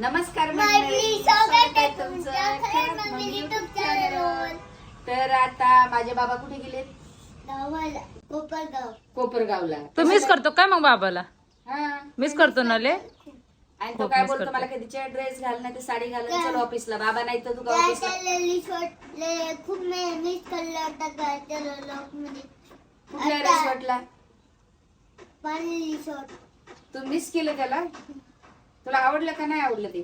नमस्कार मंडळी, मंडळी स्वागत आहे तुमचं मम्मी YouTube channel. तर आता माझे बाबा कुठे गावाला कोपरगाव. कोपरगावला. तू मिस करतो काय मग बाबाला? हा. मिस करतो ना ले? आणि तो खूप काय miss बोलतो करतो. मला कधीच्या ड्रेस घाल नाही तर साडी घाल काय? चल ऑफिसला बाबा नाही तर तू त्या ऑफिसला त्याला रिसॉर्ट ले खूप मिस करला होता का मध्ये. कुठल्या आता- रिसॉर्टला पाणी रिसॉर्ट तू मिस केलं त्याला? तुला आवडलं का नाही आवडलं ते?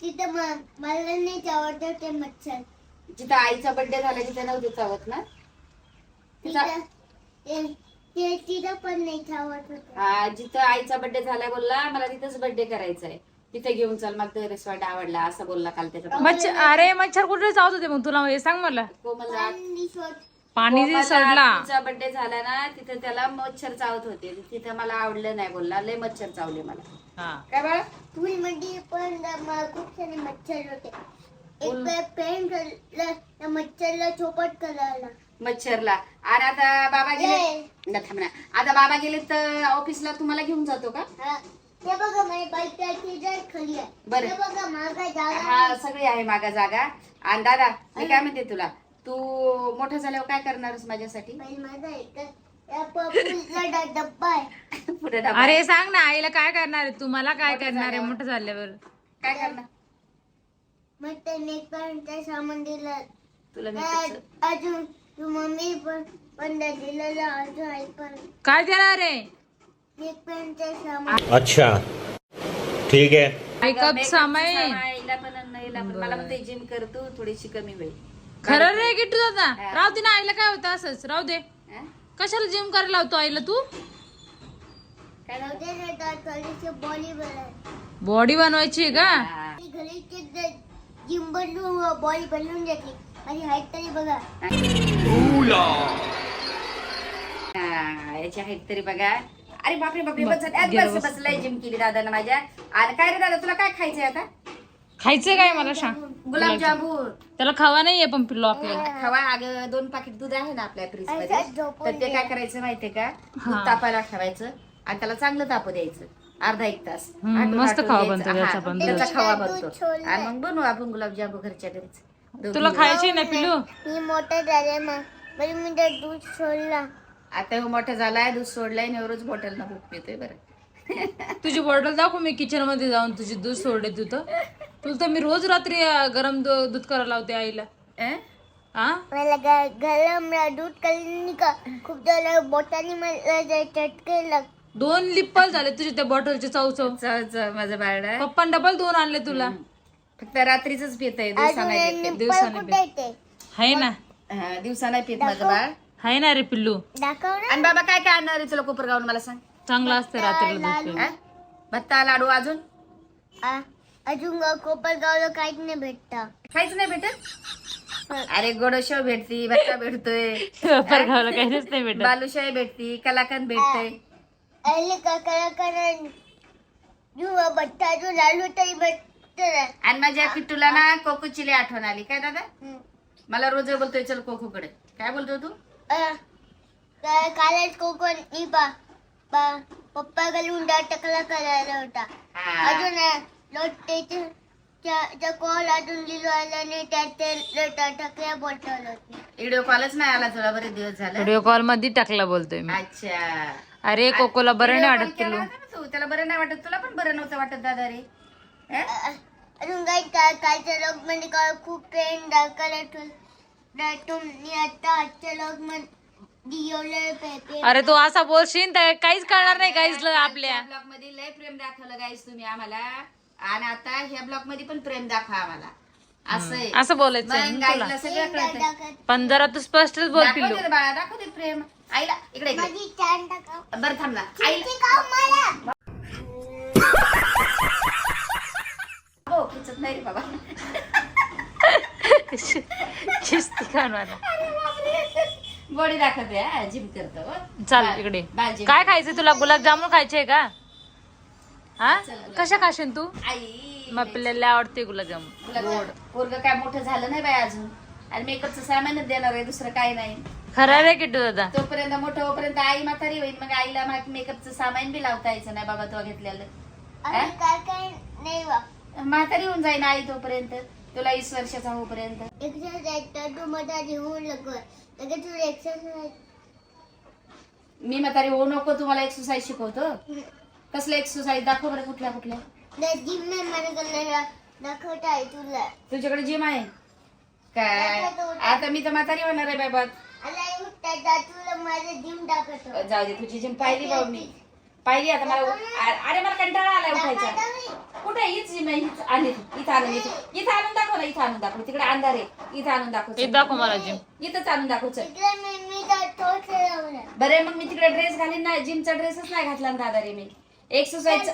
तिथं मला नाही आवडतं ते मच्छर. जिथं आईचा बर्थडे झाला तिथं नव्हते चावत ना? तिथं पण नाही होतं. हा, जिथं आईचा बर्थडे झालाय बोलला मला तिथंच बर्थडे करायचा आहे तिथे घेऊन चल मला तो रिसॉर्ट आवडला असं बोलला काल त्याचा मच्छर अरे मच्छर कुठे चावत होते मग? तुला हे सांग मला. पाणी पाणी जे सडला. तिचा बर्थडे झाला ना तिथे त्याला मच्छर चावत होते. तिथे मला आवडलं नाही बोलला. लय मच्छर चावले मला. हा. काय बाळा? पूल मध्ये पण म- खूप सारे मच्छर होते. एक पेन त्या मच्छरला चोपट करायला मच्छरला. आणि आता बाबा गेले. ना थांब ना. आता बाबा गेले तर ऑफिसला तुम्हाला घेऊन जातो का? हा. ते बघा माझी बाईकची जर खाली आहे. बरं. ते बघा माझा जागा हा सगळी आहे मागा जागा. आणि दादा मी काय म्हणते तुला? तू मोठं झाल्यावर काय करणारस माझ्यासाठी? आहे. पुढे डबा. अरे सांग ना आईला काय करणार आहे? तू मला काय मोठं करणार आहे झाल्यावर. मोठं झाल्यावर? काय करणार? मग ते नेकपर्यंत सामान दिलं. तुला अजून तू मम्मी पण पण दिलेलं अजून आई पण. काय देणार आहे? सामान अच्छा. ठीक है makeup चं सामान सामाईला पण आणि नाहीला पण. मला म्हणते जिम कर तू थोडीशी कमी होईल. खरं रे किट्टू दादा? राहू दे ना आईला काय होतं असंच. राहू दे? कशाला जिम करायला लावतो आईला तू? बॉडी बनवायची बॉडी बनवायची आहे का. ती घरी जिम बनवून बॉडी बनवून घेतली माझी हाईट तरी बघा. हा, याची हाईट तरी बघा. अरे बापरे बापरे बस झालं. आज बस बस. लय जिम केली दादानं माझ्या. आणि काय रे दादा तुला काय खायचंय आता? खायचंय काय मला सांग. गुलाबजामुन. त्याला खावा नाहीये पण पिल्लो आपल्याला. खवा अगं दोन पाकिट दूध आहे ना आपल्या फ्रीजमध्ये. तर ते काय करायचं माहितीये का? दूध तापायला ठेवायचं आणि त्याला चांगलं तापू द्यायचं. अर्धा एक तास. हम्म, आटून मस्त आटून खवा. बनतो त्याचा हा, पण त्याचा दूध. खवा बनतो. आणि मग बनवू आपण गुलाबजामू घरच्या घरीच. तुला. खायची ना पिल्लू? मी मोठा झाले मग. बरं मी दूध सोडला आता ह्यो मोठा झालाय दूध सोडलाय आणि रोज बॉटल न दूध पितोय बरं. तुझी बॉटल दाखव मी किचनमध्ये जाऊन तुझी दूध सोडले तुझं तुला तर मी रोज रात्री गरम दू- दूध करायला लावते आईला. अं? हा मला ग- गरम दूध करून का खूप झालं बोटाने मला चटके लाग दोन लिप्पल झाले तुझे त्या बॉटलचे चव चव. चल चल माझं बाळ पप्पा डबल दोन आणले तुला. फक्त रात्रीच पित आहे दिवसा नाही अजून पित. निप्पल दिवसाने कुठे हाय ना. हा, दिवसा नाही पित माझं बाळ. हाय ना रे पिल्लू. दाखव ना. आणि बाबा काय काय आणणार आहे तुला कोपरगावून मला सांग. चांगलं असतं रात्रीला दूध हा? भत्ता लाडू अजून? आ, अजून ग- कोपरगावला काहीच नाही भेटत. काहीच नाही भेटत? अरे गोडशेव भेटती भत्ता भेटतोय. पेपर काहीच नाही भेटत. बालुशाही भेटती कलाकंद भेटतय. अरे काकाला कारण जुवा बट्टा जो लालू तरी भेटत आणि माझ्या किट्टूला ना कोकोची लई आठवण आली. काय दादा? मला रोज बोलतोय चल कोकोकडे. काय बोलतो तू? कालच कोकण मी बा पप्पा घालून टकला करायला होता. अजून लोटेच्या कॉल अजून दिलो आला नाही त्यात ते टकल्या बोटल होती व्हिडिओ कॉलच नाही आला तुला बरेच दिवस झालं. व्हिडिओ कॉलमध्ये टाकला बोलतोय मी. अच्छा. अरे कोकोला बरं नाही वाटत ना तू? त्याला बरं नाही वाटत तुला पण बरं नव्हतं वाटत दादा रे. अजून काही काय कालच्या लॉगमध्ये काय खूप ट्रेन दाखवला तुम्ही आता आजच्या दिवले पेपे अरे तू असा बोलशील तर काहीच कळणार नाही काहीच ल- आपल्या. ब्लॉगमध्ये लय प्रेम दाखवलं गाईस तुम्ही आम्हाला. आणि आता ह्या ब्लॉगमध्ये पण प्रेम दाखवा आम्हाला. असं आहे. असं बोलायचं. गाईला सगळं कळतं पण जरा तू स्पष्टच बोल दाखव पिल्लू. दे बाळा दाखव दे प्रेम. आईला इकडे बरं थांब ना. आईला हो खिचत नाही रे बाबा. खाणार बॉडी दाखवते हा जिम करतो हो. चाल इकडे. काय खायचं तुला? गुलाबजामुन खायचे का? हा? कशा खाशील तू? आई मग आपल्याला आवडते गुलाबजामुन. गुलाबजाम पोरग काय मोठं झालं नाही बाय अजून. आणि मेकअपचं सामानच देणार आहे दुसरं काय नाही. खरं रे किट्टू दादा तोपर्यंत मोठं होईपर्यंत आई म्हातारी होईल मग आईला मेकअपचं सामान बी लावता यायचं नाही बाबा तो घेतलेलं. आणि काय म्हातारी होऊन जाईन आई तोपर्यंत. तुला वीस वर्षाचा तर तू घेऊन लगत लगेच एक्सरसाइज मी म्हातारी होऊ नको तुम्हाला एक्सरसाइज शिकवतो. कसलं एक्सरसाइज दाखव बरं कुठल्या कुठल्या. जिम नाही मला दाखवत आहे तुला. तुझ्याकडे जिम आहे? काय? आता मी तर म्हातारी होणार आहे बाबा. तुला माझं जिम दाखवतो. जाऊ दे तुझी जिम पाहिली बाबा मी. पाहिली आता मला अरे मला कंटाळा आलाय उठायचा. कुठे हीच जिम आहे हीच आणि इथं आणून इथं. इथं आणून दाखव ना इथं आणून दाखव. तिकडे अंधार आहे. इथं आणून दाखव हे दाखव मला जिम. इथंच आणून दाखव चल. इकडे मी मी जातो खेळवलं बरे मग मी तिकडे ड्रेस घालीन ना. जिमचा ड्रेसच नाही घातला ना दादा रे मी एक्सरसाइज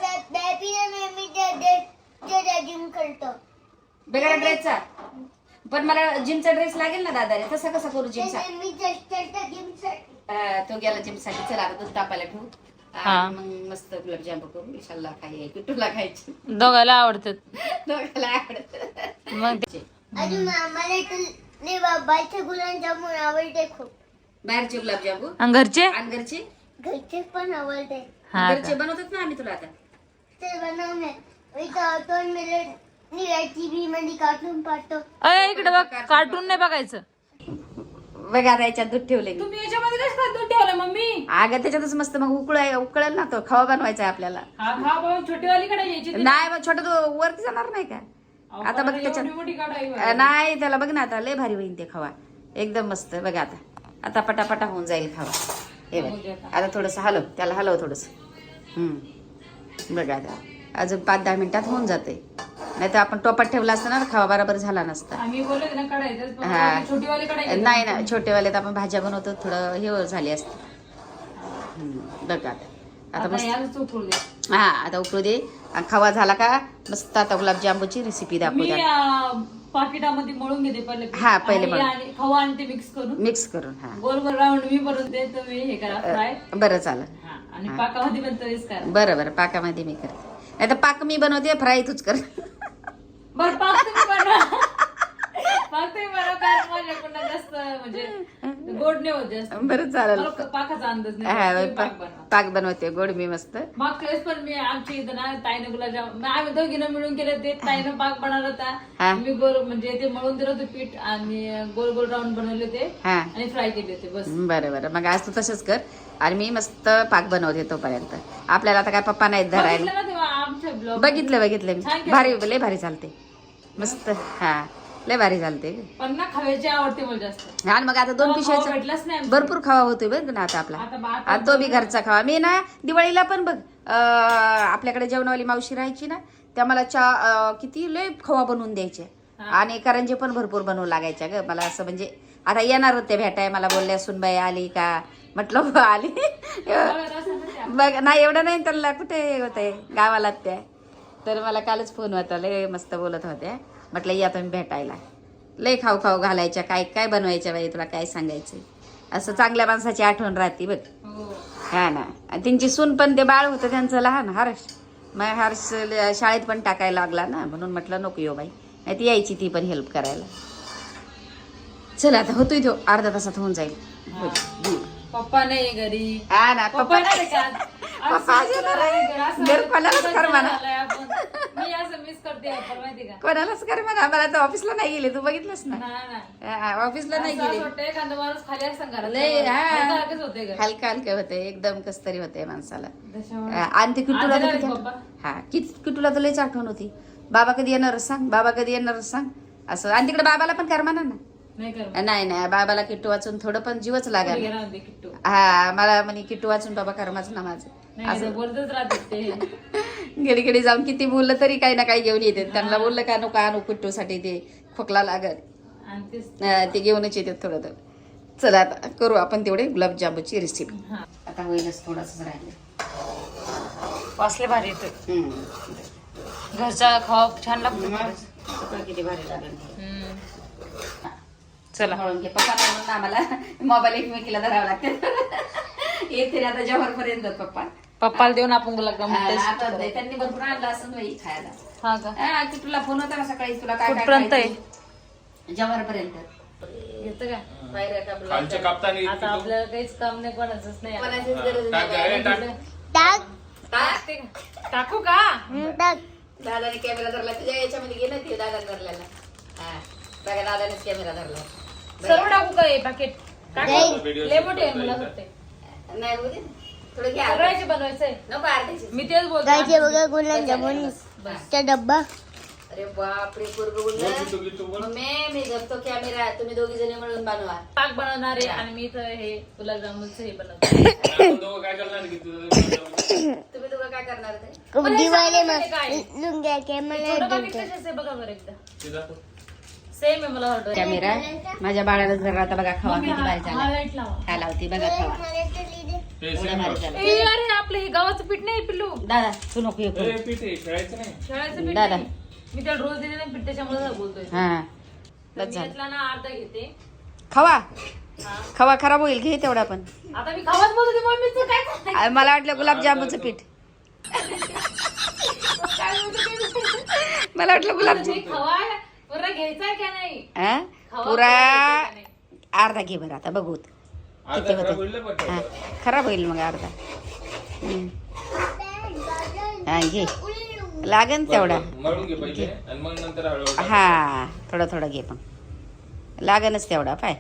जिम करतो. वेगळा ड्रेसचा पण मला जिमचा ड्रेस लागेल ना दादा रे तसा कसा करू जिमचा? ते मी चलतो जिमसाठी तो गेला जिमसाठी. चला आता दूध तापायला ठेवू. आणि मग मस्त गुलाबजाम करू विशालला खाई किट्टूला खायची. दोघायला आवडतात. दोघाला आवडत. मग ते- अजून मा- मला तर बाबाचे गुलाबजामुन आवडते खूप. बाहेरचे गुलाबजामू? आणि घरचे? आणि घरचे? घरचे पण आवडते. हा घरचे बनवतात ना आम्ही तुला आता. ते बनवणे इथं दोन मिनिट निघाय टीव्ही मध्ये कार्टून पाहतो अय इकडे बघ कार्टून नाही बघायचं. बघा आता याच्यात दूध ठेवले तुम्ही याच्यामध्ये कसं काय दूध ठेवलं मम्मी? अगं त्याच्यातच मस्त मग उकळ उकळेल ना तो. खवा बनवायचा आहे आपल्याला. हा खा बाबा छोटीवाली कडे यायची नाही मग छोटा तो वरती जाणार नाही का? आता बघ त्याच्यात. मोठी नाही त्याला बघ ना आता लय भारी होईल ते खवा. एकदम मस्त बघा आता. आता पटापटा होऊन जाईल खवा. हे बघ. आता. थोडस हलव त्याला हलव थोडस. हम्म. बघा आता. अजून पाच दहा मिनिटात होऊन जाते नाही तर आपण टोपात ठेवला असता ना खवा बरोबर झाला नसता. हा. नाही ना छोटेवाले तर आपण भाज्या बनवतो थोडं हे झाली असते. बघा आता. मस्त हा आता उकळू दे. खवा झाला का मस्त आता गुलाबजामुनची रेसिपी दाखवू पाकिटामध्ये मळून घेते पहिले. हा, पहिले आणि- खवा आणि ते मिक्स करून. मिक्स करून हा. गोल गोल राऊंड मी बनवून दे तुम्ही हे करा फ्राय बरं चालेल हा आणि पाकामध्ये पण तरीच करा. बरं बरं पाकामध्ये मी करते. नाही तर पाक मी बनवते फ्राय तूच कर. बर पाक तुम्ही बनवा. पाक तुम्ही बनवा कारण माझ्याकडनं जास्त म्हणजे गोड नाही होत जास्त. बरं चालेल. मला पाकाचा अंदाज नाही तुम्ही पाक बनवा. पाक बनवते गोड मी मस्त. मागच्या वेळेस पण मी आमच्या इथं ना ताईनं गुलाबजाम आम्ही दोघीनं मिळून केलं ते ताईनं पाक बनवला हा. होता मी गोल म्हणजे ते मळून दिलं होतं पीठ आणि गोल गोल राऊंड बनवले ते हा. आणि फ्राय केले होते बस. बरं बरं. मग आज तू तसंच कर आणि मी मस्त पाक बनवते तोपर्यंत. आपल्याला आता काय पप्पा नाहीत धरायला. बघितलं ना तेव्हा आमच्या ब्लॉग बघितलं बघितलं मी. केलं. भारी लय भारी चालते. मस्त. हा. लय भारी चालते पण ना खव्याची आवडते मला जास्त. आणि मग आता दोन भेटलाच नाही आमच्या. भरपूर खावा होतोय बघ ना आता आपला. आता बा- आणि तो बी घरचा खावा. मी ना दिवाळीला पण बघ अं, आपल्याकडे जेवणवाली मावशी राहायची ना त्या मला चा अं, किती लय खवा बनवून द्यायचे आणि करंजे पण भरपूर बनवू लागायच्या ग. मला असं म्हणजे आता येणार होते भेटाय मला बोलल्या सुनबाई आली का? म्हटलं हो, आली. बघ नाही एवढं नाही त्याला कुठे होते? गावाला त्या. तर मला कालच फोन होता लय मस्त बोलत होत्या. म्हटलं या तुम्ही भेटायला. लय खाऊ खाऊ घालायच्या काय काय बनवायच्या बाई तुला काय सांगायचं असं चांगल्या माणसाची आठवण राहते बघ. हो. हा ना. आणि त्यांची सून पण ते बाळ होतं त्यांचं लहान हर्ष. मग हर्ष ल- शाळेत पण टाकायला लागला ना म्हणून म्हटलं नको येऊ बाई. नाही ती यायची ती पण हेल्प करायला. चल आता होतोय तो अर्धा तासात होऊन जाईल. पप्पा नाही घरी. हा ना पप्पा नाही का? आज पप्पा आज सुट्टीला येणार आहे. आहे. असं घर कोणालाच कर म्हणा. झालाय आपण. मी असं मिस करते आपण माहिती का? कोणालाच कर म्हणा. मला तर ऑफिसला नाही गेले. तू बघितलंस ना? हा, ऑफिसला नाही असं गेले. वाटतं एखादा माणूस खाली असं घरात. लय, हा. हलकाहलकेच होते घर. हलका हलके होते एकदम कस तरी होते माणसाला. त्याच्यामुळे हा, आणि ते किटूला तर येणार किती हा किती किटूला तर लयच आठवण होती. बाबा कधी येणारच सांग. बाबा कधी येणारच सांग. असं. आणि तिकडे बाबाला पण कर म्हणा ना. नाही कर नाही बाबाला किट्टू वाचून थोडं पण जीवच लागेल. गेला म्हणते किट्टू. हा मला म्हणे किट्टू वाचून बाबा करमाच ना माझं ते बोलतच राहते गेली जाऊन किती बोललं तरी काही ना काही घेऊन येते. त्यांना बोललं का नको आणू किट्टूसाठी ते खोकला लागत ते घेऊनच येतात थोडं थोडं चला आता करू आपण तेवढे गुलाबजामुनची रेसिपी हा. आता होईलच थोडंच राहिलं वासले भारी येते. घरचा खावा छान लागतो. किती भारी लागेल. चला. म्हणून घे. पप्पा म्हणून आम्हाला मोबाईल एकमेकीला धरावं लागते. येते आता जव्हार पर्यंत पप्पा. पप्पाला देऊन आपण हा. त्यांनी भरपूर आणलं असं बाई खायला. हा का? तुला फोन होता ना सकाळी? तुला काय काय कुठपर्यंत आहे? खायचं? जव्हार पर्यंत घेतं का बाहेर आता. आपल्याला काहीच काम नाही कोणाचंच नाही. कोणाचीच गरज टाक नाही. रे, टाक. टाक. टाकते का? टाकू का? टाक. दादाने कॅमेरा धरला. तुझ्या याच्यामध्ये ना ते दादा धरलेला. हा. बघा दादानेच कॅमेरा धरला. सर्व टाकू का हे पॅकेट मोठे आहे मला नाही. थोडं घ्या सगळ्याचे बनवायचंय. नको अर्ध्याची मी तेच बोलतो. डब्बा. अरे बापरे पोरग बोललं मम्मी मी धरतो कॅमेरा तुम्ही दोघी जणी मिळून बनवा. पाक बनवणार आहे आणि मी तर हे गुलाबजामुनचं हे बनवतो. तुम्ही दोघं काय करणार ते? दिवाळी सांगितलं काय? लुंग्या कॅमेरा बघा बरं एकदा. सेम आहे मला ऑर्डर कॅमेरा माझ्या बाळाला जर आता बघा खावा किती भारी झाला. लाइट लावा. काय लावते बघा खावा. एवढा भारी झाला. ए अरे आपलं हे गव्हाचं पीठ नाही पिल्लू? दादा तू नको हे करू. शेळ्याचं पीठ दादा. नाही. मी त्याला रोज दिले ना पीठ त्याच्यामुळे बोलतोय. हा. तर बस मी झालं. यातला ना अर्धा घेते. खवा. हा. खवा खराब होईल घे तेवढा पण. आता मी खावाच बोलत होते मम्मीचं काय चाललंय? आ, मला वाटलं गुलाबजामुनचं पीठ. काय बोलत होते? मला वाटलं गुलाबजाम हे खवा. बरं घ्यायचा का नाही? हा? पुरा? अर्धा घे बरं आता बघू. किती होते? हा, खराब होईल मग अर्धा. हम्म. हा घे. लागन तेवढा. मळून घे पहिले आणि मग नंतर हळूहळू टाक. हा थोडं थोडं घे पण. लागनच तेवढा पाय.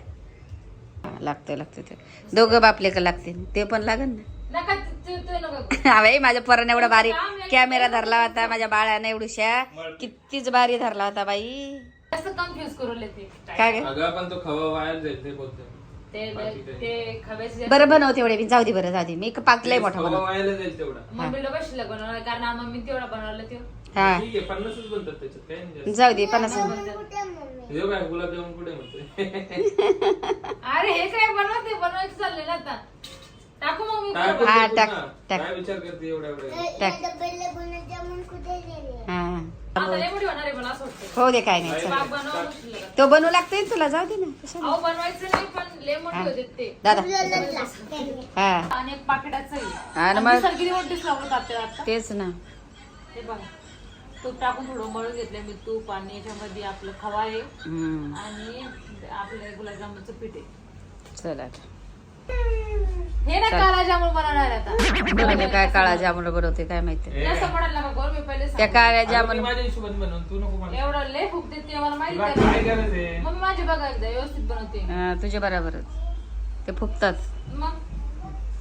हा, लागतंय लागतंय ते दोघं बापले का लागते ते पण लागन ना? नका हा बाई माझ्या पोराने एवढा भारी कॅमेरा धरला होता माझ्या बाळाने एवढूशा कितीच भारी धरला होता बाई. जास्त कन्फ्युज करून ते. काय पण तो खवा वाया जाईल ते बोलते बरं बनव तेवढे मी जाऊ दे बरं जाऊ दे. मी पाक लय मोठा बनव हा. जाऊ दे पन्नास बघ गुलाबजामुन कुठे म्हणतोय अरे हे काय बनवते बनवायचं चाललंय ना आता. टाकू मग मी. हा, टाक? टाक. काय विचार करते एवढ्या एवढ्या टाक. गुलाबजामुन कुठे गेले? हा. आता लय मोठी होणार आहे मला असं वाटतं हो दे काय नाही चल. बनवा? तो बनवू लागतोय ना तुला जाऊ दे ना कशाला? अहो बनवायचं नाही पण लय मोठे होते ते. दादा. हा. आणि एक पाकिटाचं आहे. आणि आणि मग दिसायला किती मोठी लागत आपल्याला आता? तेच ना. हे बघा. तूप टाकून थोडं मळून घेतलं मी तूप आणि याच्यामध्ये आपलं खवा आहे. हम्म. आणि आपलं गुलाबजामुनचं पीठ आहे. चल आता हे ना काला जामुन बनवणार आता काय काळा जामुन बनवते काय माहिती. मी पहिले त्या सांगते. काळ्या जामुन मी माझ्या हिशोबाने बनवून तू नको मला. एवढं लय फुकते ते मला माहिती तुला आहे काय गरज आहे? मग मी माझी बघा एकदा व्यवस्थित बनवते. हा, तुझ्या बरोबरच. ते फुकतात मग?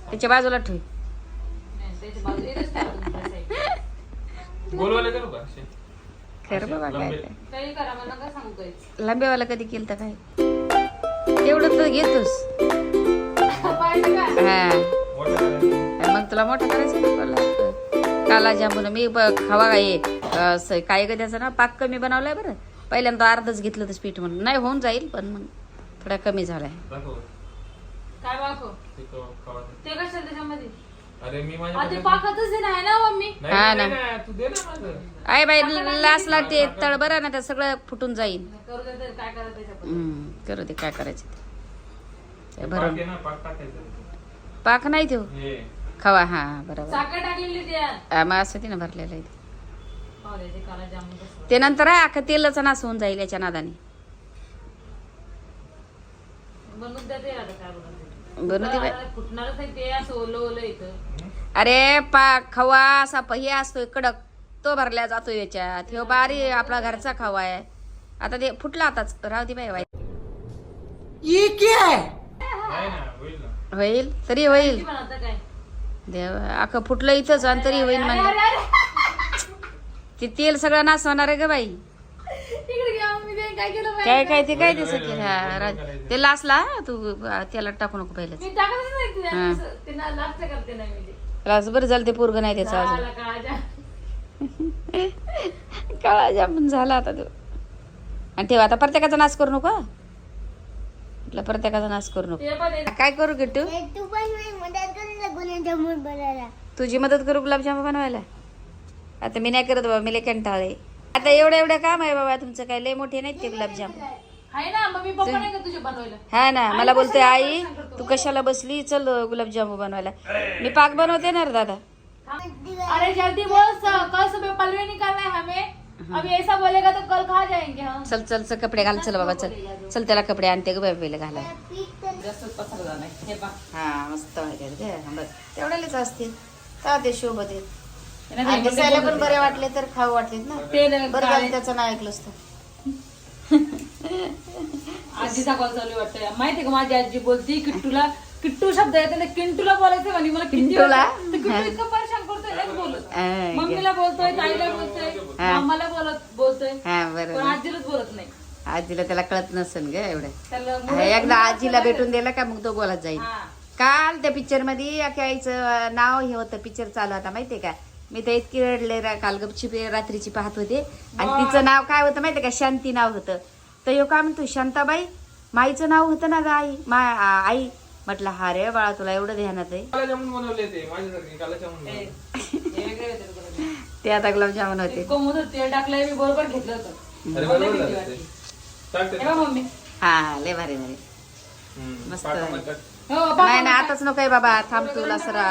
त्याच्या बाजूला ठेव. नाही, इथेच. बोलवायला करू का? खरं बाबा काय लंबे. काय. काही करा मला नका सांगू काहीच लांबेवाला कधी केलं तर काय? तेवढं तर घेतोस. हा. मग तुला मोठं करायचं. काला जामुन मी ब- खावा काय काय ग त्याचं ना पाक कमी बनवलाय बरं. पहिल्यांदा अर्धच घेतलं तर पीठ म्हणून. नाही होऊन जाईल पण मग थोडा कमी झालाय. हा ना. नाही, तू दे ना माझं. आहे बाई लासला ते तळ बरं ना ते सगळं फुटून जाईल. करू दे तर काय करायचं भरून पाक नाही ठेव हे? खवा हा बरोबर. साखर टाकलेली त्यात. हा, मग असं ते ना भरलेलं आहे ते. पाहू दे, ते काला जामुन कसं ते नंतर आहे अख्खं तेलच नास होऊन जाईल याच्या नादाने. बनवून द्या ते आता काय बनवते बनवू दे बाई. आता फुटणारच आहे ते असं ओलं ओलं येतं. अरे पाक खवा असा पहिया असतोय कडक. तो भरल्या जातो याच्यात. ह्यो बारी आपला घरचा खवा आहे. आता ते फुटला आताच. राहू दे बाई होईल ना होईल तरी होईल. किती बनवता काय? देव अख्खं फुटलं इथंच आणि तरी होईल म्हणजे अरे. ते तेल सगळं नास होणार आहे ग बाई. ते काय? काय काय ते काय हा, रा- ते लासला तू त्याला टाकू नको ते. ते ते. लास बरं झालं ते पोरग नाही त्याचं अजून. झाला काळा जाम. काळा जामून झाला आता तो. आणि ठेव आता प्रत्येकाचा नाश करू नको हं? म्हटलं प्रत्येकाचा नाश करू नको. काय करू किट्टू मदत कर गुलाबजामुन तुझी मदत करू गुलाबजाम बनवायला? आता मी नाही करत बाबा मी लय कंटाळे आता एवढं एवढं काम आहे बाबा तुमचं काय लय मोठे नाहीत ते गुलाबजाम आहे ना मम्मी पप्पा नाही का तुझे बनवायला? हा ना मला बोलते आई तू कशाला बसली? चल गुलाबजाम बनवायला. मी पाक बनवते ना रे दादा. अरे जल्दी बोल स- कल सुबह पलवे निकालना है हमें. अभी ऐसा बोलेगा तो कल कहाँ जाएंगे हम। चल चल चल कपडे घाल चल बाबा चल। चल त्याला कपडे आणते ग पहिले घाला हे हा मस्त माहिती तेवढ्यालेच असते. का ते. शोभत नाही, दिसायला पण बरे वाटले तर खाऊ वाटलेत ना. बरं झालं त्याचं नाव ऐकलंच तर आजीचा कॉल चालू आहे वाटतं. माहितीये का माझी आजी बोलती किट्टूला किट्टू शब्द येते किंटूला बोलायचं म्हणे मला किंटूला? बोलत. हा, मम्मीला बोलतोय ताईला बोलतोय. मामाला बोलत बोलतोय. हा पण आजीलाच बोलत नाही. आजीला त्याला कळत नसेल ग एवढं. त्याला हा, एकदा आजीला भेटून दिलं का मग तो बोलत जाईल. हा. काल त्या पिक्चरमध्ये एका आईचं नाव हे होतं पिक्चर चालू होता माहितीये का? मी तर इतकी रडले रा- काल गपची रात्रीची पाहत होते. आणि तिचं नाव काय होतं माहितीये का? शांती नाव होतं. तर यो काय म्हणतो शांताबाई? माईचं नाव होतं ना ग आई? मा आ- आई? म्हटलं हा रे बाळा तुला एवढं ध्यानात आहे. काला जामुन बनवले ते होते आता गुलाबजामुन होते. तेल टाकलंय मी बरोबर घेतलं होतं. हे हा लय भारी भारी. मस्त. हो बाबा नाही ना आताच नकोय बाबा. थांब तुला सरा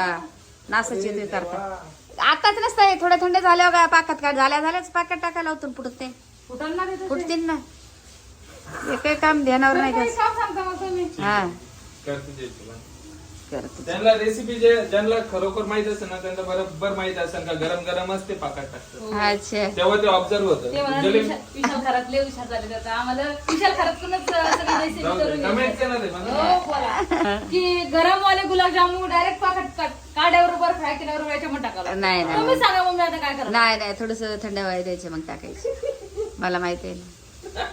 नासाची ते करता. आताच नसतंय थोड्या थंड झाल्यावर का पाकात काढ. झाल्या झाल्याच पाकात टाकायला होतून पुढत. ते. फुटतील ना. काही काम ध्यानावर नाही हा. करते त्यांना रेसिपी जे ज्यांना खरोखर माहीत असेल ना त्यांना बरोबर माहीत असेल का गरम गरमच ते पाकात टाकतात. अच्छा. तेव्हा ते ऑब्झर्व ते होतं म्हणा जले- विशाल हुशार झाले आता आम्हाला विशाल घरातूनच सगळी रेसिपी जाऊ दे, करून comment घ्यायची. केलं ते म्हणून. हो, बोला. की गरम वाले गुलाबजामुन डायरेक्ट पाकट काड्यावर बर्फ फ्राय केल्यावर याच्यामध्ये टाकावं नाही नाही. तुम्ही सांगा मम्मी आता काय करा नाही नाही. थोडस थंड व्हायला द्यायचं मग टाकायचं. मला माहिती आहे. ना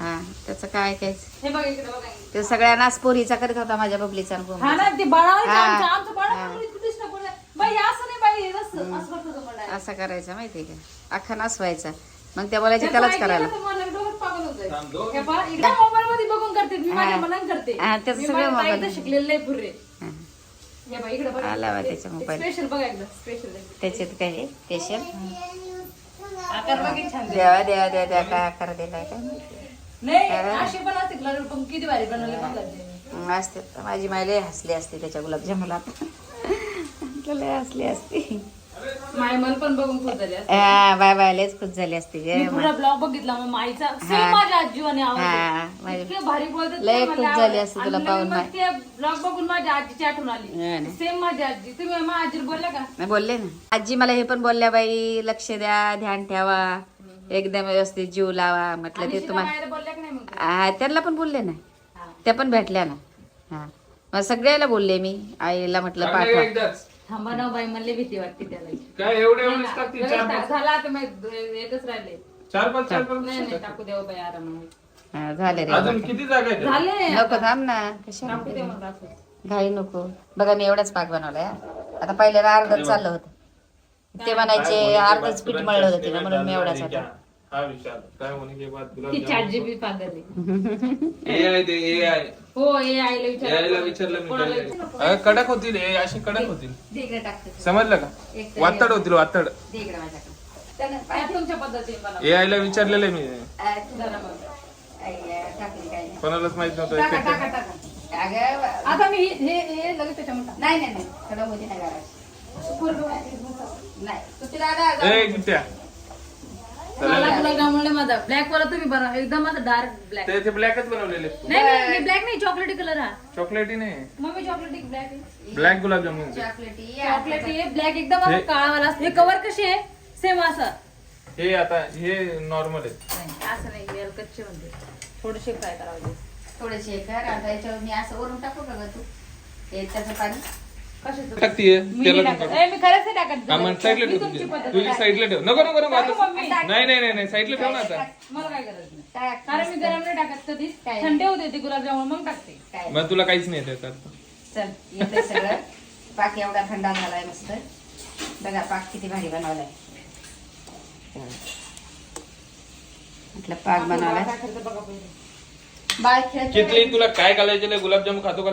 हा त्याचं काय ऐकायचं हे बघ इकडे बघा इकडे. ते सगळ्यांना पोरीचा करत होता माझ्या बबलीचा आणि हा कोंबडीचा. ना ते बाळावर हा. आमचं आमचं बाळ हा. पण इतकं दिसतं पण बाई हे असं नाही बाई हे असं असं करतो तो बाळ. असं करायचं माहितीये का अख्खा नासवायचा मग त्या बोलायचे त्यालाच बाई करायला केलं तर मला डोकं पागल होतंय. थांब, दोन हे पहा, इकडे मोबाईल मध्ये बघून करते मी माझ्या हा. मनानं करते हा, त्याचं मी सगळं माझ्या मोबाईल ताईचं शिकलेलं आहे पुरे हा. हे बघ इकडे बघ आला बा त्याचा मोबाईल. स्पेशल बघा एकदा स्पेशल त्याच्यात काय आहे स्पेशल आकार बघ किती छान दिला. देवा देवा देवा देवा काय आकार दिलाय काय माहिती. नाही असे पण असते गुलाब पण किती भारी बनवले गुलाबजामुन. मग असते तर माझी माय लय हसली असते त्याच्या गुलाबजामुला लय हसली असते माय मन पण बघून खुश झाले असते. हा, बाय बाय लयच खुश झाली असते गे मी पुरा ब्लॉग बघितला मग माईचा. सेम माझ्या आजीवाने हा, आवाज माझी- इतके भारी बोलतात लय ते खुश मला झाली. असते तुला आणि पाहून मग माय. ते ब्लॉग बघून माझ्या आजीची आठवण हा आली ना. सेम माझी आजी तुम्ही माझ्या आजीला बोलल्या का मी बोलले ना आजी मला हे पण बोलल्या बाई लक्ष द्या ध्यान ठेवा एकदम व्यवस्थित जीव लावा म्हटलं ते तुम्हाला हा, त्यांना पण बोलले ना. हा. त्या पण भेटल्या ना. हा. मग सगळ्याला बोलले मी. आईला म्हटलं पाठवा. एकदाच. थांबा ना बाई म्हणले भीती वाटते त्याला. काय एवढे एवढेच टाकतील लगेच चार टाक. पाच? झाला आता मग एकच राहिले. चार पाच चार नाही नाही पाच टाकू देऊ बाई आरामाने हा, झाले रे अजून किती जागा आहेत? झाले. नको थांब ना. कशा. घाई नको. बघा मी एवढाच पाक बनवलाय. आता पहिल्याला अर्धच चाललं होतं. ते म्हणायचे अर्धच पीठ मळलं होतं तिला म्हणून मी एवढाच होता हा विशाल काय होणे के बाद ती चार जीबी पागल आहे. ए आय ते ए आय. आईला ए विचार आयला विचारलं. मी कोणाला विचारू? अगं, कडक होतील हे अशी कडक होतील. टाकते समजलं का? एक तर वातड होतील वातड. दे इकडे माझ्याकडे त्यानं काय तुमच्या पद्धतीने बनवा. ए आयला विचारलेलं आहे मी. आ, तुझं जरा बघ. आई, टाकली काय नाही. कोणालाच माहीत नव्हतं टाका effect टाका आहे. टाका अगं आता मी हे- हे हे लगेच त्याच्यामध्ये. नाही नाही नाही. कडक होती नाही माझा ब्लॅक वाला तुम्ही बरा एकदम माझा डार्क ब्लॅक. ते ते ब्लॅकच बनवलेले नाही नाही हे ब्लॅक. नाही चॉकलेटी कलर हा. चॉकलेटी नाही. मम्मी चॉकलेटी ब्लॅक ब्लॅक गुलाबजामुन. चॉकलेटी चॉकलेटी ब्लॅक एकदम काळावाला असतं. हे कवर कशी आहे? सेम असं. हे आता हे नॉर्मल आहे. असं नाही हे कच्चे म्हणते थोडेसे फ्राय करावे. थोडेसे हे कर. आता याच्यावर मी असं वरून टाकू का ग तू? हे त्याचं पाणी. टाकतीये? त्याला हा साईडला ठेव तुझी साईडला ठेव. नको नको नको आता. नाही नाही नाही नाही. साईडला ठेव ना आता. मला काय गरज नाही. कारण मी गरम नाही टाकत कधीच? थंडे गुलाबजामुन मग टाकते. काय? मग तुला काहीच नाही येत आता. चल येते सगळं. पाक एवढा थंडा झालाय मस्त. बघा पाक किती भारी बनवलाय. म्हटलं पाक बनवलाय. बाळ खेळत कितली तुला काय घालायचे गुलाबजामुन खातो का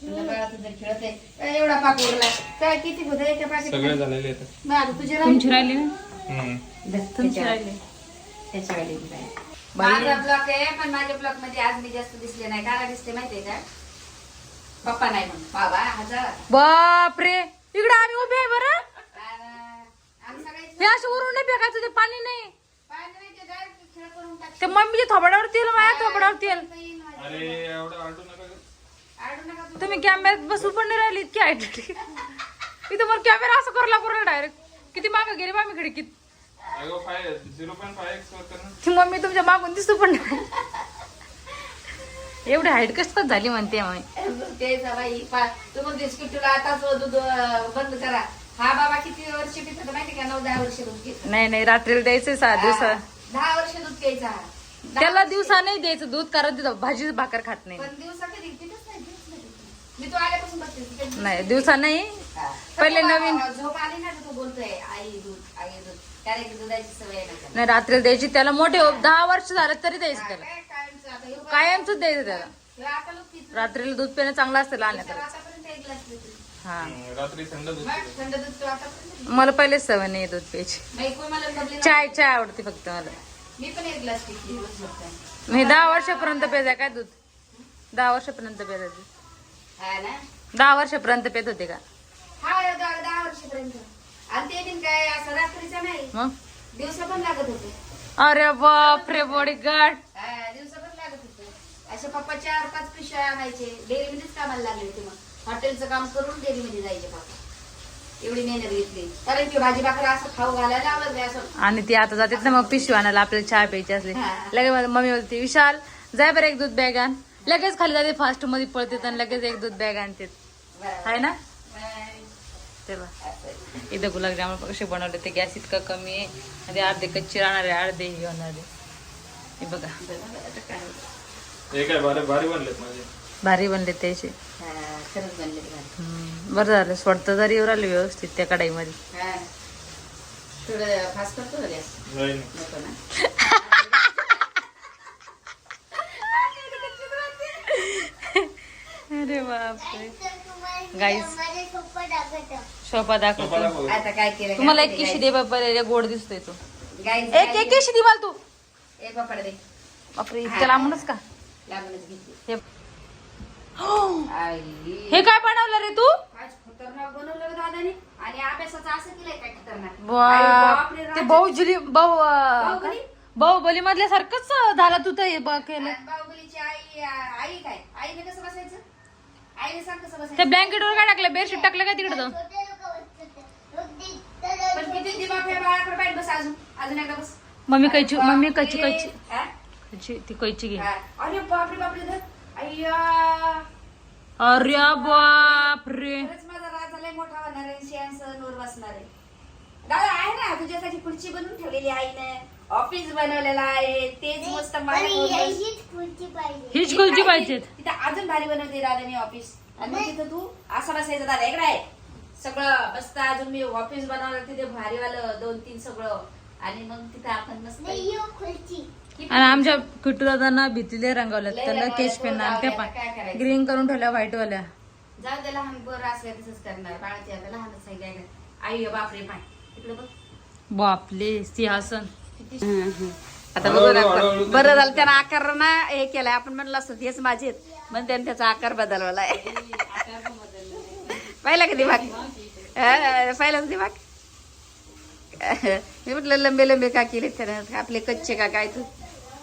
खेळत आहे काय एवढा पाक उरला. काय किती होत सगळे झालेले आहेत. तुमची राहिली ना? हम्म. तुमची राहिली. माझा ब्लॉक आहे पण माझ्या ब्लॉकमध्ये आज मी जास्त दिसले नाही. काय दिसले माहितीये का? पप्पा नाही म्हणून. बाबा हजार. बापरे. इकडे आम्ही उभे आहे बरं. आम्ही सगळे हे असं वरून नाही फेकायचं ते पाणी नाही. पाहिलं नाही ते direct खेळ करून टाक ते मम्मीच्या थोबडावर तेल माझ्या थोबडावर तेल. अरे एवढं नका. तुम्ही कॅमेऱ्यात बसून पण नाही राहिली इतकी हाईट इथं मला कॅमेरा असं करला करू डायरेक्ट किती माग गेली मामी खिडकीत? अगं five zero point five X वर कर ना ती मम्मी तुमच्या मागून दिसतो पण नाही. एवढी हाईट कस झाली म्हणते मग ते बाई पा- तू मग बिस्किट तुला आताच दूध बंद करा. हा बाबा किती वर्ष पित होता माहिती का? नऊ दहा वर्ष दूध घेत नाही नाही रात्रीला द्यायचं सहा दिवसा दहा वर्ष दूध हा. दहा त्याला. दिवसा नाही द्यायचं दूध कारण तिथं भाजी भाकर खात नाही. पण दिवसा कधी पितच नाही पितच नाही. मी तो आल्यापासून बघते ती कधी- नाही दिवसा नाही हा. पहिले नवीन- झोप आली ना तर तो बोलतोय आई दूध आई दूध दुधाची सवय नाही त्याला. नाही रात्रीला द्यायची त्याला मोठे हो- दहा वर्ष झालं तरी द्यायचं त्याला काय कायमचं आता ह्यो बा- कायमच द्यायचं त्याला ह्यो आता लोक पित नाही. रात्रीला दूध पिणं चांगलं असतं लहान त्याला लेकराला. आतापर्यंत एक ग्लास पितो. हा हम्म, रात्री थंड दूध मग पितो. थंड दूध तो आतापर्यंत मला पहिलेच सवय नाही दूध प्यायची नाही कोण मला बबली चाय चाय आवडते फक्त मला मी पण एक ग्लास पिते रोज झोपताना. मी दहा वर्षापर्यंत प्यायचा काय दूध दहा वर्षापर्यंत प्यायचं हा ना? दहा वर्षापर्यंत पेत होते का? हा दहा दहा वर्षापर्यंत. आणि ते दिन काय असं रात्रीचा नाही. मग? दिवसा पण लागत होते. अरे बाप रे बॉडी गार्ड. हा, दिवसा पण लागत होते. असे पप्पा चार पाच पिशव्या आणायचे. डेअरी मध्येच कामाला लागले होते मग. हॉटेलचं काम करून डेअरी मध्ये जायचे पप्पा. एवढी मेहनत घेतली. कारण की भाजी भाकर असं खाऊ घालायला आवडत नाही असं. आणि ती आता जातात ना मग पिशवी आणायला आपल्याला चहा प्यायची असली. हा. लगेच माझी मम्मी बोलते विशाल जाय बरं एक दूध बॅग आण लगेच खाली जाते फास्टमध्ये पळते आणि लगेच एक दूध बॅग आणते. आहे ना. तेव्हा. इथं गुलाबजामुन कसे बनवले ते गॅस इतका कमी आहे. आणि अर्धे कच्चे राहणार आहे अर्धे हे होणार. आहे हे बघा. आता काय? हे काय भारी भारी बनलेत माझे. भारी बनले त्याचे हा, बरं झालं. स्वडतं जरी येऊ राहिले व्यवस्थित त्या कढाईमध्ये हा. थोडं फास्ट करतो ना गॅस नाही नाही. नको ना अरे बापरे. गाईस शोपा दाखवतो. आता काय केलं तुम्हाला एक किशी दे बाबा रे, गोड दिसतोय तो. एक एक किशी दे मला तू. एक पपड दे. बापरे इतक्या लांबूनच का? लांबूनच घेतली हे हे काय बनवलं रे तू? काय खतरनाक बनवलं दादाने. आणि अभ्यासाचं असं केलंय काय खतरनाक? ते. बाहुजली बाहु बाहुबली? बाहुबली? मधल्या सारखंच झाला तू तर हे ब- केलं. बाहुबलीची आई आई काय? आईने कसं बसायचं? आईने सांग कसं त्या बसायचं ब्लँकेट वर काय टाकलं? बेडशीट टाकलं काय तिकडं? तो पण किती दिमाग या बाळाकडे पाहिजे बस अजून? अजून एकदा बस. मम्मी कैची मम्मी कैची. कैची हा? कैची ती कैची घे. हा. अरे बापरे बापरे धर. अय्या. अरे बाप रे खरंच माझा राजा लय मोठा होणार आहे. बसणार आहे. दादा आहे ना? तुझ्यासाठी खुर्ची बनवून ठेवलेली आईने. ऑफिस बनवलेला आहे. तेच मस्त बस- हीच खुर्ची पाहिजे. हीच खुर्ची पाहिजेत. तिथं अजून भारी बनवते दादाने ऑफिस. आणि मग तिथं तू असं बसायचं दादा. इकडे आहे. सगळं मस्त अजून मी ऑफिस बनवलं तिथे भारीवालं दोन तीन सगळं. आणि मग तिथं आपण मस्त ही आणि आमच्या किट्टू दादांना भीतीले रंगवल्यात. लय त्याला केश पेन तो आणि त्या करायचं? ग्रीन करून ठेवल्या व्हाईट वाल्या जाऊ दे लहान बरं असल्या तसंच करणार. बाळाची आता लहानच आहे काय. आई बापरे पाय. तिकडे बघ. बापले सिंहासन. आता बघू ना बरं झालं त्यानं आकार ना हे केलंय. आपण म्हणलं असतं हेच माझे. मग त्याने त्याचा आकार बदलवलाय. पाहिला का दिमाग? हा, पाहिलाच दिमाग? मी म्हटलं लंबे लंबे का केले त्यानं? आपले कच्चे का काय तू?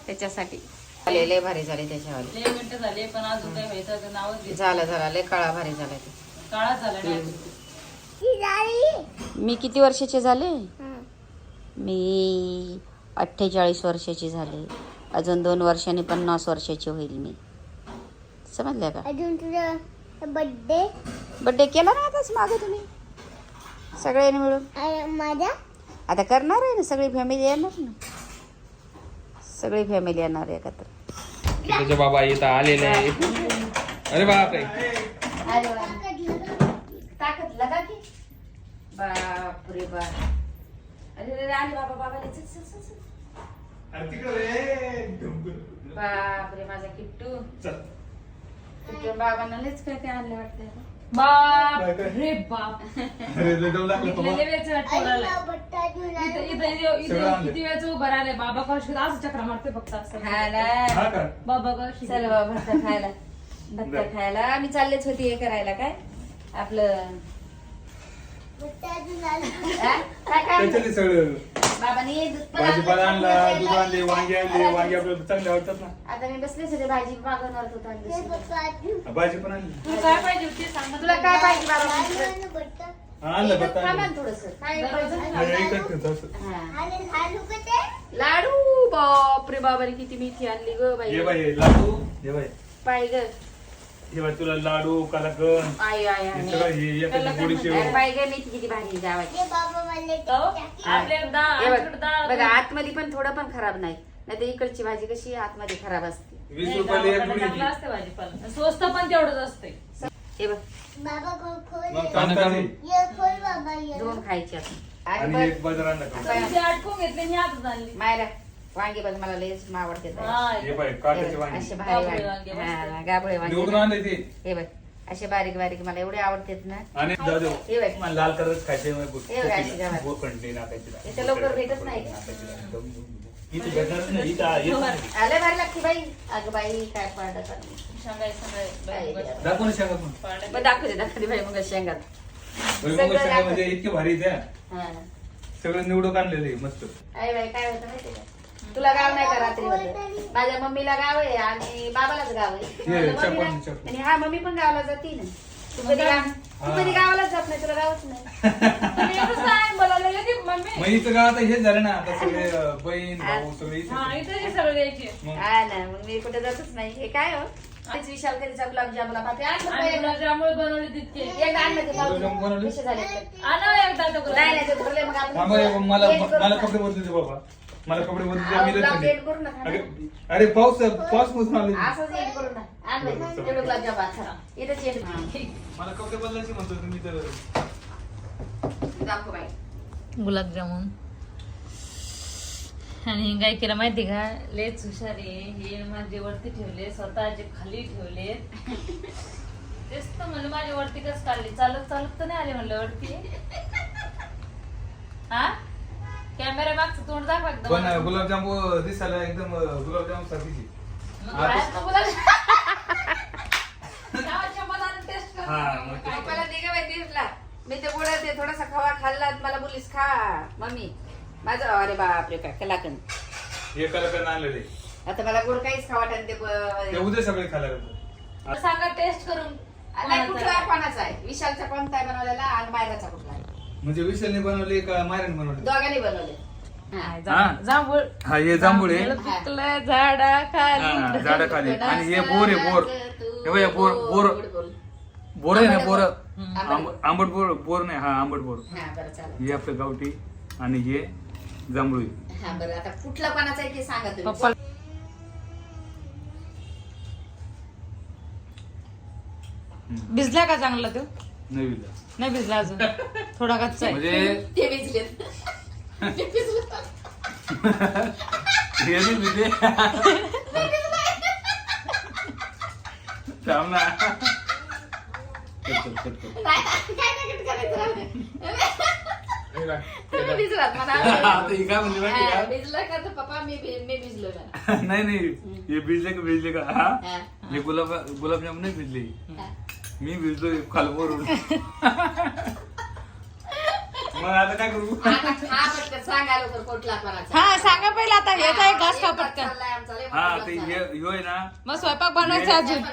त्याच्यासाठी. झाले लय भारी झाले मिनिटं झाले पण अजून काय व्हायचं नावच घेत झालं झालं लय काळा भारी झाला ते. काळा झाली मी किती वर्षाचे झाले? मी अठ्ठेचाळीस वर्षाची झाले. अजून दोन वर्षांनी पन्नास वर्षाची होईल मी. समजल्या का? अजून तुझा बर्थडे बड्डे केला ना आताच मागे तुम्ही? सगळ्यांनी मिळून? माझा? आता करणार आहे ना सगळी फॅमिली येणार ना? सगळी फॅमिली येणार आहे एकत्र. तुझे बाबा इथं आलेले आहे अरे बापरे. अरे ताकद लगा की. बाप रे बाप. अरे रे रे, आले बाबा बाबा चल चल चल चल. बाप रे. माझा किट्टू. किट्टू बाबांना लयच काय काय? आणलं वाटतं बाप रे बाप घेऊन इथं-. इथं- इथं- इथं किती वेळचं उभं राहिले बाबा कशी असं चक्र मारते फक्त असं. हा ना. बाबा कशी चल बाबा भत्ता खायला. भत्ता खायला. आम्ही चाललेच होती हे करायला काय? आपलं बट्टा घेऊन आली. हा? काय काय आणलं? त्याच्यातले सगळं बाबांनी दूध पण भाजीपाला आणलं, आणला चांगलं दूध आणले आणलं. वांगे आणले वांगे आपल्याला चांगले आवडतात ना आता मी बसलेच होते भाजी मागवणार होतो बघा, आधी. भाजी पण आणली तुला काय पाहिजे होती सांग ना. तुला काय पाहिजे बाबा हा, आणलं थोडंसं. काय पाहिजे? एकच ठेवतो असं. हा. आणि लाडू बापरे किती मिठी आणली ग हे बाई बाई लाडू हे बाई पाय ग हे बाई तुला लाडू हे हे गोडी शेव बाई ग मेथी किती भारी गावाची हो? बघ, बघा आतमध्ये पण थोडं पण खराब नाही. नाही तर इकडची भाजी कशी आतमध्ये खराब असते. वीस नाही, रुपयाला एक असते भाजीपाला स्वस्त पण तेवढंच असते. हे बघ. मग. कांदा दोन खायची आपण. आणि आणि बघ, एक बाजार आणला का? बाई, ते अटकून घेतले आणि आणली. मायरा वांगे बघ मला लयच आवडते हा, हे बाई काट्याचे असे भारी गाभोळे वांगे. वांगे हा, गाभोळे निवडून वांगे आणले ते? हे बघ असे बारीक बारीक मला एवढे आवडतात ना. आणि जाऊ दे. हे बाई. मला लाल कलरच खायचे हे बघा, अशी गावात. इथं लवकर भेटत नाही. इथे भेटणारच नाही इथं आ- येत नाही. आले भारी लागते बाई. अगं बाई काय पाडत सांगाय सांगाय दाखव ना शेंगा पण. मग दाखवते दाखवते बाई मग शेंगात. शेंगा. म्हणजे इतके भारी त्या हा. सगळं निवडून आणलेले मस्त. आई बाई काय होतं माहिती का? तुला गाव नाही का रात्री माझ्या मम्मीला गाव आहे आणि बाबालाच गाव आहे. हे. आणि हा मम्मी पण गावाला जाते ना. तू कधी गाव तू कधी गावालाच जात नाही तुला गावच नाही. की मम्मी. मग इथं गावात हेच झालं ना आता सगळे बहीण भाऊ सगळे हा. इथे हे सगळं द्यायचे मग? हा ना मग मी कुठे जातच नाही. हे काय हो? तेच विशाल कधीचा गुलाबजामुला आणि गुलाबजामुन बनवले तितके. एकदा आणलं ते गुलाबजामुन बनवले? पाहू. कसे झाले ते? आणा एकदा ते नाही नाही ते भरले मग आपण थांबा रे, मला मला. कपडे बदलू दे बाबा. मला कपडे बदलू दे अहो, मी गुलाब लय change करू ना, थांबा. थंडी. अरे पाऊस पाऊस चेंज मला कपडे बदलायचे म्हणतो तुम्ही तर. गुलाबजामुन. आणि काय केलं माहिती का? लेच हुशार आहे. हे माझे वरती ठेवले स्वतःचे खाली ठेवले. तेच तर म्हणलं माझ्या वरती कस काढली? चालत चालत तर नाही आले म्हणलं वरती. हा? कॅमेरा मागचं तोंड दाखवा एकदम पण मला. गुलाबजाम दिसायला एकदम गुलाबजाम सारखीची मग काय असतं गुलाब- गावाच्या मनानं taste कर. हा, मग ते- मला दे गं बाई दिसला मी ते गोडा ते थोडासा खवा खाल्ला मला बोलीस खा मम्मी. माझं अरे बापरे काय कलाकंद हे कलाकार आणलेले. आता मला गोड काहीच खावा वाटत ते ते ब- उद्या सगळे खायला सांगा टेस्ट करून. नाही कुठला कोणाचा आहे? विशालचा कोणता आहे बनवलेला आणि मायराचा कुठला आहे? म्हणजे विशालने बनवले का मायराने बनवले? दोघांनी बनवले. हा. हा? जांभूळ. हा हे जांभूळ आहे. पिकलं झाडा हा, झाडाखाली. आणि हे बोर आहे बोर. हे बघ, हे बोर बोर बोल. बोर आहे ना बोर? आंबट. आंब- आंबट बोर बोर नाही. हा आंबट बोर. हा बरं चालेल. हे आपलं गावठी आणि हे जांभळी हा बरं आता कुठला कोणाचा आहे ते सांगा तुम्ही. पप्पा. भिजला का चांगला तो? नाही विला. नाही भिजला अजून. थोडा कच्चा आहे. म्हणजे ते भिजलेत. हे नाही विले. थांब ना कट कर, कट कर. हे आता ही काय म्हणली माहिती का? भिजलं का? तर पप्पा मी भी- मी भिजलो ना. नाही नाही. हे भिजले का भिजले का? हा? हा. हे. गुलाब गुलाबजाम नाही भिजले. हा. मी भिजलो खालवरून. मग आता काय करू? आता हा पटकन सांगा लवकर कुठला कोणाचा. हा सांगा पहिलं आता हे एक घास पटकन लय हा ते हे. ह्यो आहे ना? मग स्वयंपाक बनवायचा अजून.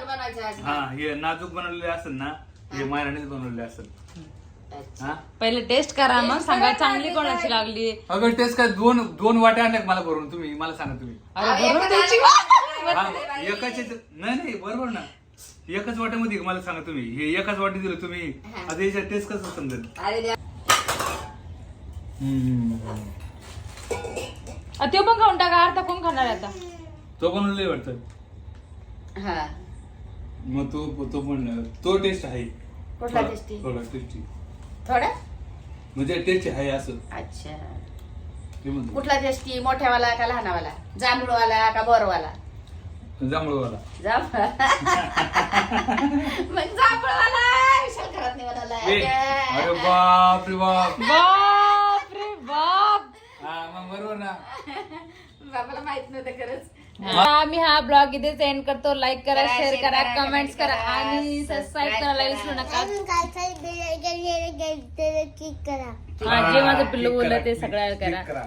हा हे नाजूक बनवलेले असेल ना हे मायरानेच बनवलेले असेल. अच्छा. हा? पहिले टेस्ट करा मग सांगा चांगली कोणाची काय? लागली? अगं तेच काय दोन दोन वाट्या आणल्या का मला भरून? तुम्ही मला सांगा तुम्ही. अरे भरून एकच द्यायची. हा नाही नाही बरोबर ना. एकाच वाट्यामध्ये का मला सांगा तुम्ही. हे एकाच वाटी दिलं तुम्ही. आता याच्या टेस्ट कसं समजेल? अरे. अ, ते पण खाऊन टाका अर्धा कोण खाणार आहे आता? तो बनवले वाटतं. हा. मग तो तो पण तो टेस्ट आहे. कुठला थोडा- tasty? थोडा टेस्टी थोडा? म्हणजे टेस्ट आहे असं. अच्छा. ते म्हणतो. कुठला टेस्टी मोठ्यावाला का लहानावाला? जांभूळवाला का बोरवाला? जांभळवाला. जांभूळ मग जांभूळवाला. विशाल घरात नाही बनवला ए, अरे बाप. रे बाप! बाप! बाप हा मग बरोबर ना. बाबाला माहीत नव्हतं खरंच. आम्ही हा ब्लॉग इथेच एंड करतो. लाईक करा करा, शेअर करा करा, कमेंट्स करा आणि सबस्क्राईब करायला करा. विसरू नका. जे माझं पिल्लू बोललं ते सगळं करा.